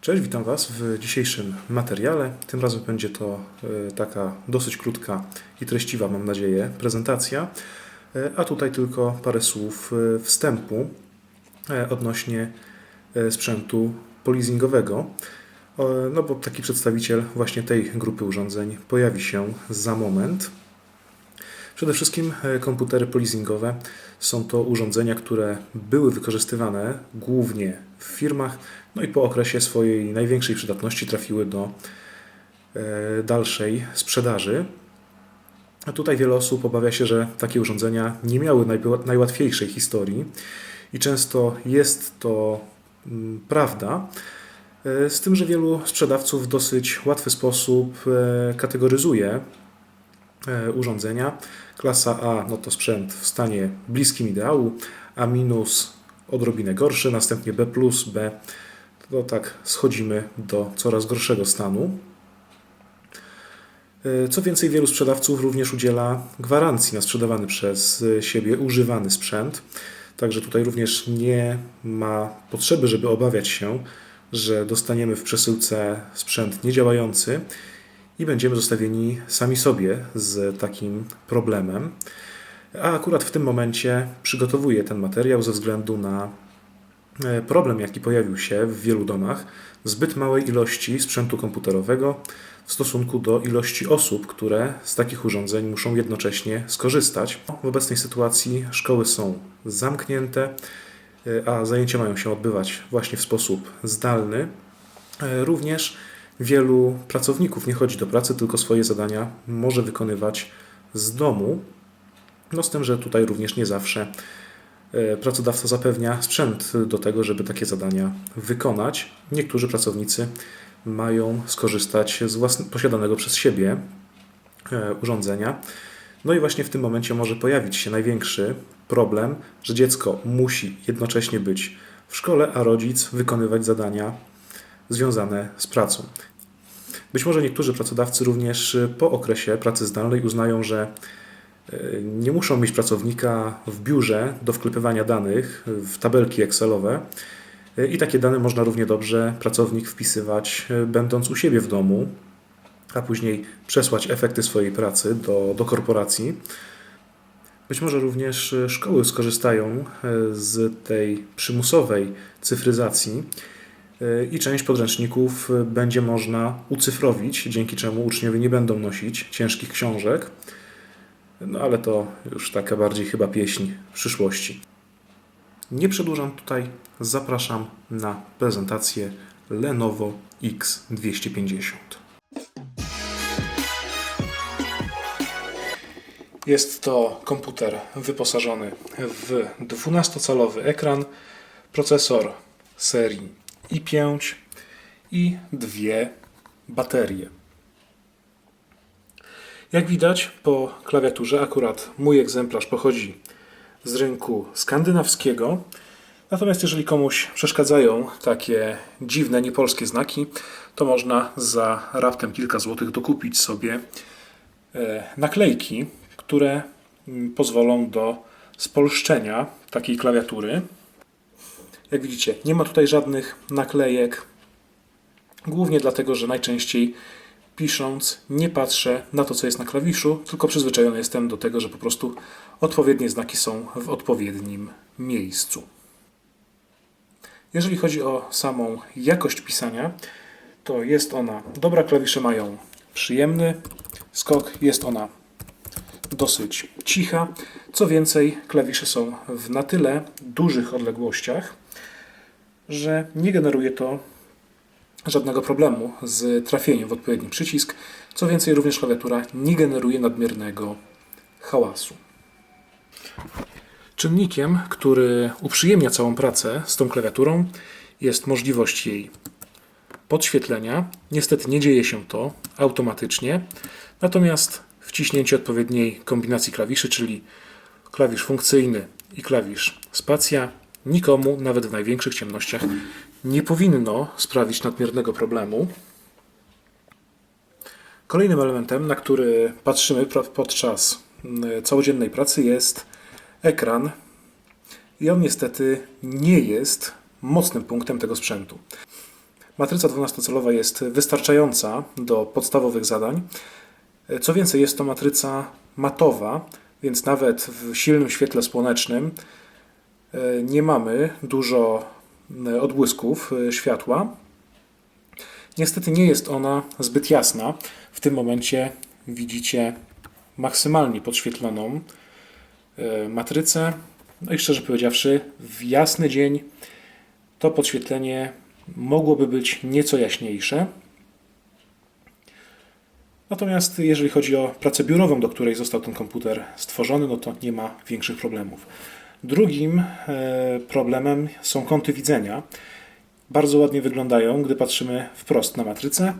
Cześć, witam Was w dzisiejszym materiale. Tym razem będzie to e, taka dosyć krótka i treściwa, mam nadzieję, prezentacja, E, a tutaj tylko parę słów e, wstępu odnośnie sprzętu polizingowego. No bo taki przedstawiciel właśnie tej grupy urządzeń pojawi się za moment. Przede wszystkim e, komputery polizingowe są to urządzenia, które były wykorzystywane głównie w firmach, no i po okresie swojej największej przydatności trafiły do e, dalszej sprzedaży. A tutaj wiele osób obawia się, że takie urządzenia nie miały najłatwiejszej historii i często jest to mm, prawda. E, Z tym, że wielu sprzedawców w dosyć łatwy sposób kategoryzuje urządzenia. Klasa A no to sprzęt w stanie bliskim ideału, A minus odrobinę gorszy, następnie B plus, B to tak schodzimy do coraz gorszego stanu. E, Co więcej, wielu sprzedawców również udziela gwarancji na sprzedawany przez e, siebie używany sprzęt. Także tutaj również nie ma potrzeby, żeby obawiać się, że dostaniemy w przesyłce sprzęt niedziałający i będziemy zostawieni sami sobie z takim problemem. A akurat w tym momencie przygotowuję ten materiał ze względu na e, problem, jaki pojawił się w wielu domach zbyt małej ilości sprzętu komputerowego w stosunku do ilości osób, które z takich urządzeń muszą jednocześnie skorzystać. W obecnej sytuacji szkoły są zamknięte, e, a zajęcia mają się odbywać właśnie w sposób zdalny. E, Również wielu pracowników nie chodzi do pracy, tylko swoje zadania może wykonywać z domu. No z tym, że tutaj również nie zawsze e, pracodawca zapewnia sprzęt do tego, żeby takie zadania wykonać. Niektórzy pracownicy mają skorzystać z posiadanego przez siebie e, urządzenia. No i właśnie w tym momencie może pojawić się największy problem, że dziecko musi jednocześnie być w szkole, a rodzic wykonywać zadania związane z pracą. Być może niektórzy pracodawcy również y, po okresie pracy zdalnej uznają, że y, nie muszą mieć pracownika w biurze do wklepywania danych w tabelki Excelowe y, i takie dane można równie dobrze pracownik wpisywać będąc u siebie w domu, a później przesłać efekty swojej pracy do, do korporacji. Być może również szkoły skorzystają z tej przymusowej cyfryzacji i część podręczników będzie można ucyfrowić, dzięki czemu uczniowie nie będą nosić ciężkich książek. No ale to już taka bardziej chyba pieśń przyszłości. Nie przedłużam tutaj, zapraszam na prezentację Lenovo X250. Jest to komputer wyposażony w 12-calowy ekran, procesor serii i5 i dwie baterie. Jak widać po klawiaturze, akurat mój egzemplarz pochodzi z rynku skandynawskiego. Natomiast jeżeli komuś przeszkadzają takie dziwne, niepolskie znaki, to można za raptem kilka złotych dokupić sobie e, naklejki, które mm, pozwolą do spolszczenia takiej klawiatury. Jak widzicie, nie ma tutaj żadnych naklejek, głównie dlatego, że najczęściej pisząc nie patrzę na to, co jest na klawiszu, tylko przyzwyczajony jestem do tego, że po prostu odpowiednie znaki są w odpowiednim miejscu. Jeżeli chodzi o samą jakość pisania, to jest ona dobra, klawisze mają przyjemny skok, jest ona dosyć cicha. Co więcej, klawisze są w na tyle dużych odległościach, że nie generuje to żadnego problemu z trafieniem w odpowiedni przycisk. Co więcej, również klawiatura nie generuje nadmiernego hałasu. Czynnikiem, który uprzyjemnia całą pracę z tą klawiaturą, jest możliwość jej podświetlenia. Niestety nie dzieje się to automatycznie, natomiast wciśnięcie odpowiedniej kombinacji klawiszy, czyli klawisz funkcyjny i klawisz spacja, nikomu, nawet w największych ciemnościach, nie powinno sprawić nadmiernego problemu. Kolejnym elementem, na który patrzymy podczas mm, całodziennej pracy jest ekran. I on niestety nie jest mocnym punktem tego sprzętu. Matryca 12-calowa jest wystarczająca do podstawowych zadań. Co więcej, jest to matryca matowa, więc nawet w silnym świetle słonecznym nie mamy dużo e, odbłysków e, światła. Niestety nie jest ona zbyt jasna. W tym momencie widzicie maksymalnie podświetloną e, matrycę. No i szczerze powiedziawszy, w jasny dzień to podświetlenie mogłoby być nieco jaśniejsze. Natomiast jeżeli chodzi o pracę biurową, do której został ten komputer stworzony, no to nie ma większych problemów. Drugim e, problemem są kąty widzenia. Bardzo ładnie wyglądają, gdy patrzymy wprost na matrycę,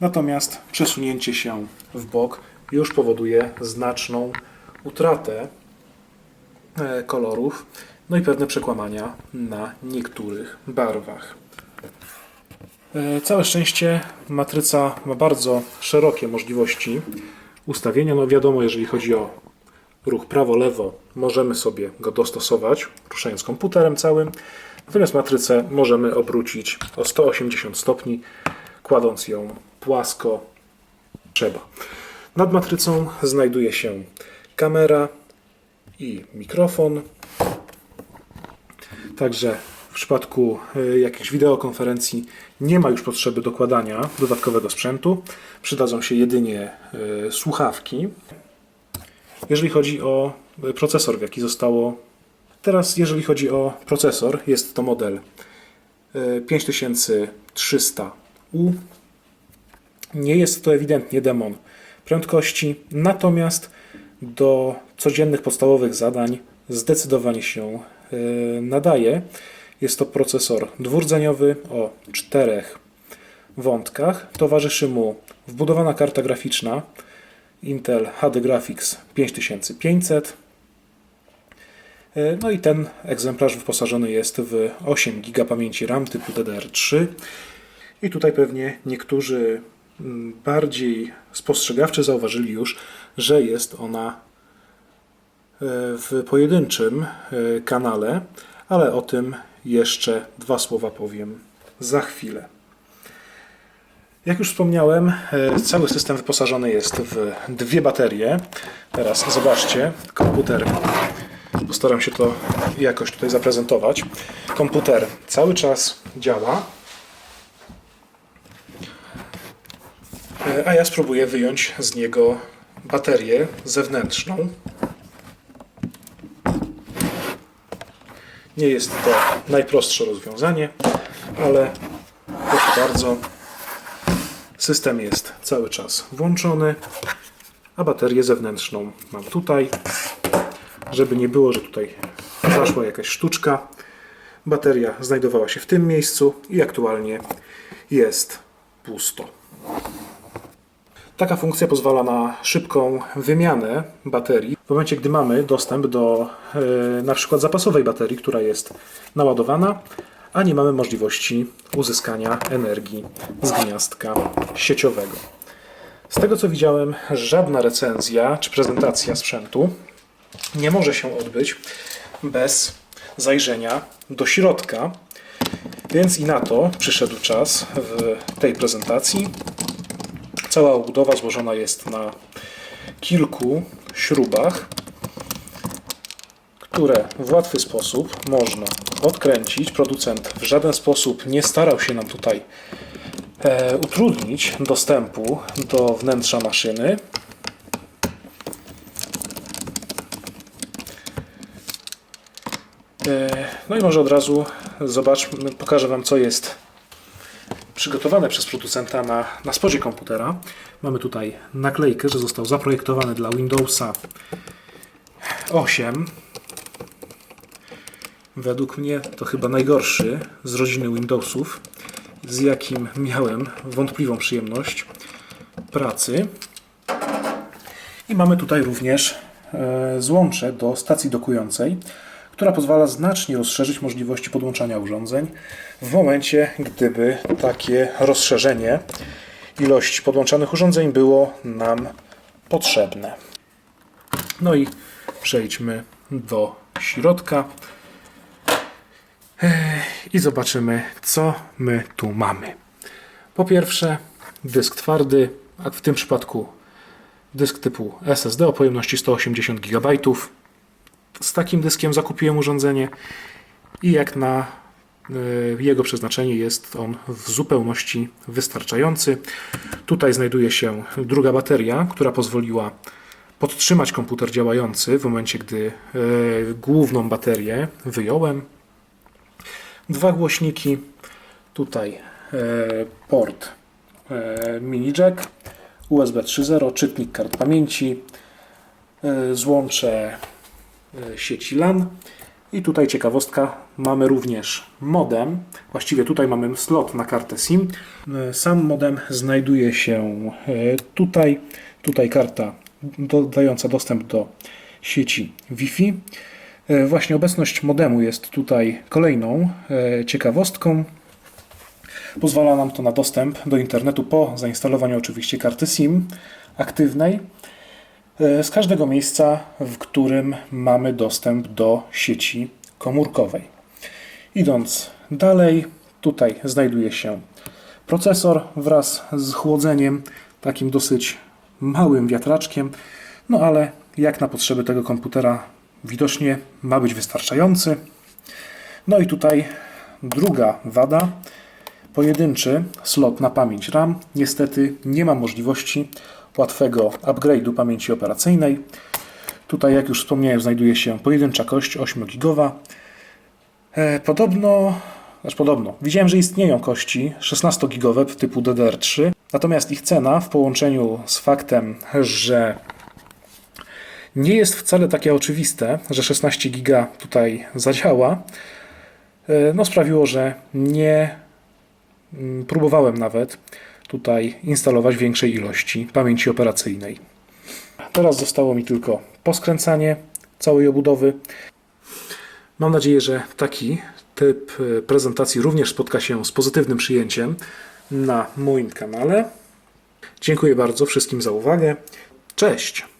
natomiast przesunięcie się w bok już powoduje znaczną utratę e, kolorów, no i pewne przekłamania na niektórych barwach. E, Całe szczęście matryca ma bardzo szerokie możliwości ustawienia. No wiadomo, jeżeli chodzi o ruch prawo-lewo, możemy sobie go dostosować, ruszając komputerem całym. Natomiast matrycę możemy obrócić o 180 stopni, kładąc ją płasko trzeba. Nad matrycą znajduje się kamera i mikrofon. Także w przypadku y, jakichś wideokonferencji nie ma już potrzeby dokładania dodatkowego sprzętu. Przydadzą się jedynie y, słuchawki. Jeżeli chodzi o y, procesor, w jaki zostało. Teraz, jeżeli chodzi o procesor, jest to model y, 5300U. Nie jest to ewidentnie demon prędkości, natomiast do codziennych podstawowych zadań zdecydowanie się y, nadaje. Jest to procesor dwurdzeniowy o czterech wątkach. Towarzyszy mu wbudowana karta graficzna Intel HD Graphics 5500. Y, No i ten egzemplarz wyposażony jest w 8 GB pamięci RAM typu DDR3. I tutaj pewnie niektórzy mm, bardziej spostrzegawczy zauważyli już, że jest ona e, w pojedynczym e, kanale, ale o tym jeszcze dwa słowa powiem za chwilę. Jak już wspomniałem, e, cały system wyposażony jest w dwie baterie. Teraz zobaczcie, komputer. Postaram się to jakoś tutaj zaprezentować. Komputer cały czas działa. E, A ja spróbuję wyjąć z niego baterię zewnętrzną. Nie jest to najprostsze rozwiązanie, ale proszę bardzo, system jest cały czas włączony, a baterię zewnętrzną mam tutaj, żeby nie było, że tutaj zaszła jakaś sztuczka. Bateria znajdowała się w tym miejscu i aktualnie jest pusto. Taka funkcja pozwala na szybką wymianę baterii. W momencie, gdy mamy dostęp do e, na przykład zapasowej baterii, która jest naładowana, a nie mamy możliwości uzyskania energii z gniazdka sieciowego. Z tego co widziałem, żadna recenzja czy prezentacja sprzętu nie może się odbyć bez zajrzenia do środka. Więc i na to przyszedł czas w tej prezentacji. Cała obudowa złożona jest na kilku śrubach, które w łatwy sposób można odkręcić. Producent w żaden sposób nie starał się nam tutaj e, utrudnić dostępu do wnętrza maszyny. E, No i może od razu zobaczmy, pokażę Wam, co jest przygotowane przez producenta na, na spodzie komputera. Mamy tutaj naklejkę, że został zaprojektowany dla Windowsa 8. Według mnie to chyba najgorszy z rodziny Windowsów, z jakim miałem wątpliwą przyjemność pracy. I mamy tutaj również e, złącze do stacji dokującej, która pozwala znacznie rozszerzyć możliwości podłączania urządzeń w momencie, gdyby takie rozszerzenie ilości podłączanych urządzeń było nam potrzebne. No i przejdźmy do środka i zobaczymy, co my tu mamy. Po pierwsze, dysk twardy, a w tym przypadku dysk typu SSD o pojemności 180 GB. Z takim dyskiem zakupiłem urządzenie i jak na y, jego przeznaczenie jest on w zupełności wystarczający. Tutaj znajduje się druga bateria, która pozwoliła podtrzymać komputer działający w momencie, gdy y, główną baterię wyjąłem. Dwa głośniki, tutaj e, port e, mini jack, USB 3.0, czytnik kart pamięci, e, złącze sieci LAN i tutaj ciekawostka, mamy również modem, właściwie tutaj mamy slot na kartę SIM. Sam modem znajduje się tutaj, tutaj karta do- dająca dostęp do sieci Wi-Fi. E, Właśnie obecność modemu jest tutaj kolejną e, ciekawostką. Pozwala nam to na dostęp do internetu po zainstalowaniu oczywiście karty SIM aktywnej e, z każdego miejsca, w którym mamy dostęp do sieci komórkowej. Idąc dalej, tutaj znajduje się procesor wraz z chłodzeniem, takim dosyć małym wiatraczkiem, no ale jak na potrzeby tego komputera widocznie ma być wystarczający. No i tutaj druga wada. Pojedynczy slot na pamięć RAM niestety nie ma możliwości łatwego upgrade'u pamięci operacyjnej. Tutaj, jak już wspomniałem, znajduje się pojedyncza kość 8 gigowa. E, Podobno, znaczy podobno, widziałem, że istnieją kości 16-gigowe typu DDR3, natomiast ich cena w połączeniu z faktem, że nie jest wcale takie oczywiste, że 16 giga tutaj zadziała, e, no sprawiło, że nie mm, próbowałem nawet tutaj instalować większej ilości pamięci operacyjnej. Teraz zostało mi tylko poskręcanie całej obudowy. Mam nadzieję, że taki typ e, prezentacji również spotka się z pozytywnym przyjęciem na moim kanale. Dziękuję bardzo wszystkim za uwagę. Cześć!